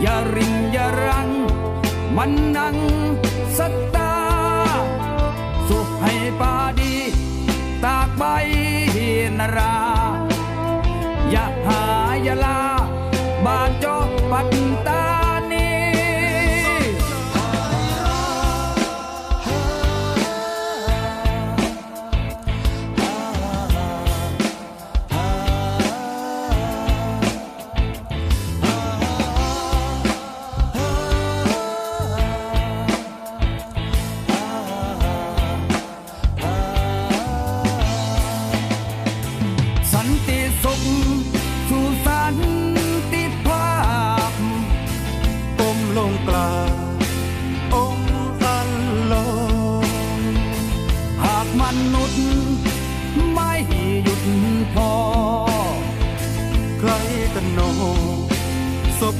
อย่าริงอย่ารัง มันนังสตา สุขให้ปาดี ตากใบนรา อย่าหายลา บาดจอปัตตา ลงกลาองค์อัลลอหากมนุษย์ไม่หยุดพอ ใครกันโนศพ